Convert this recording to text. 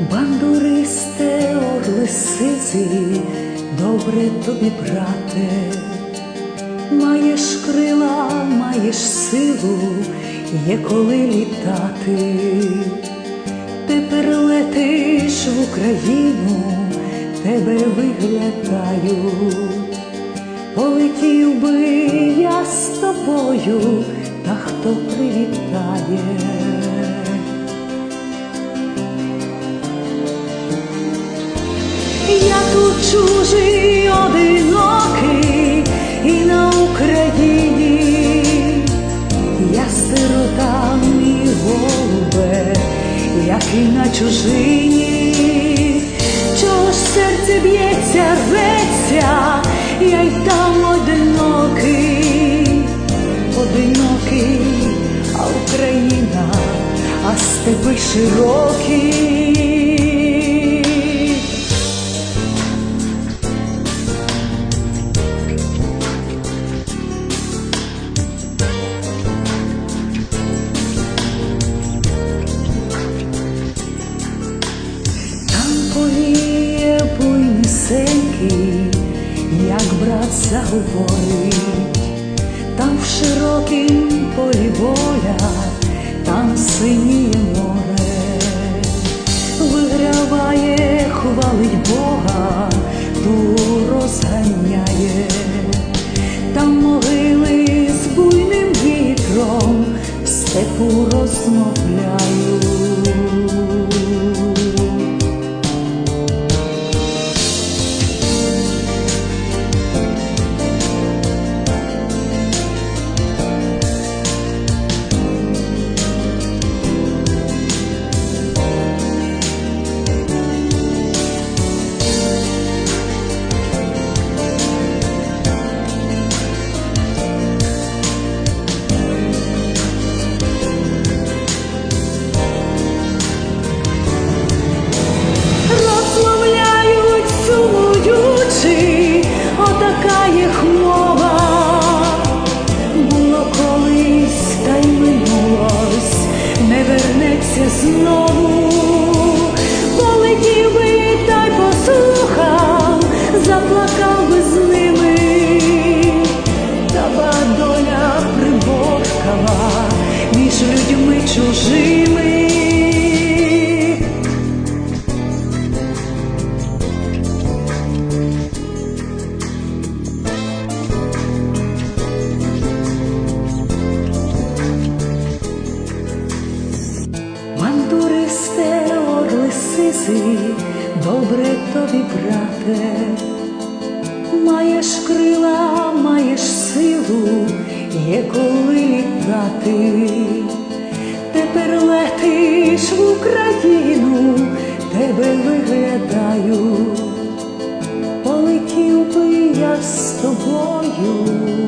Бандуристе, орли сизі, добре тобі, брате, маєш крила, маєш силу, є коли літати, тепер летиш в Україну, тебе виглядають. Полетів би я з тобою, та хто привітає. Чужий одинокий і на Україні, я сирота мій голубе, як і на чужині, чого ж серце б'ється, рветься, я й там одинокий, одинокий, а Україна, а степи широкі. Заговорить, там в широкім полі воля, там синіє море, виграває, хвалить Бога, ту розганяє, там могили з буйним вітром в степу. Розмовляють is сизи, добре тобі, брате, маєш крила, маєш силу, є коли літати, тепер летиш в Україну, тебе виглядаю, полетів би я з тобою.